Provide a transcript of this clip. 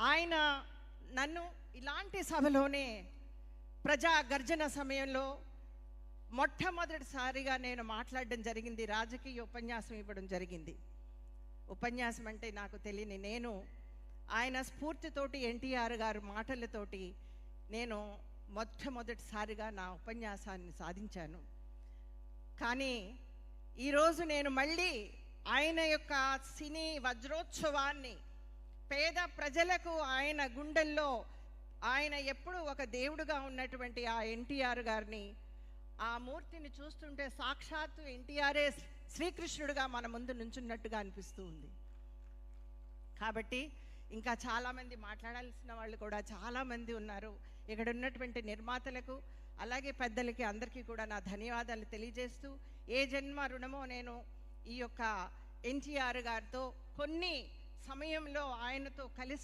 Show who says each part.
Speaker 1: ఆయన నన్ను ఇలాంటి సభలోనే ప్రజా గర్జన సమయంలో మొట్టమొదటిసారిగా నేను మాట్లాడడం జరిగింది రాజకీయ ఉపన్యాసం ఇవ్వడం జరిగింది. ఉపన్యాసం అంటే నాకు తెలియని నేను ఆయన స్ఫూర్తితోటి ఎన్టీఆర్ గారు మాటలతోటి నేను మొట్టమొదటిసారిగా నా ఉపన్యాసాన్ని సాధించాను. కానీ ఈరోజు నేను మళ్ళీ ఆయన యొక్క సినీ వజ్రోత్సవాన్ని పేద ప్రజలకు ఆయన గుండెల్లో ఆయన ఎప్పుడు ఒక దేవుడుగా ఉన్నటువంటి ఆ ఎన్టీఆర్ గారిని ఆ మూర్తిని చూస్తుంటే సాక్షాత్తు ఎన్టీఆర్ఏ శ్రీకృష్ణుడిగా మన ముందు నుంచున్నట్టుగా అనిపిస్తూ ఉంది. కాబట్టి ఇంకా చాలామంది మాట్లాడాల్సిన వాళ్ళు కూడా చాలామంది ఉన్నారు. ఇక్కడ ఉన్నటువంటి నిర్మాతలకు అలాగే పెద్దలకి అందరికీ కూడా నా ధన్యవాదాలు తెలియజేస్తూ ఏ జన్మ రుణమో నేను ఈ యొక్క ఎన్టీఆర్ గారితో కొన్ని సమయంలో ఆయనతో కలిసి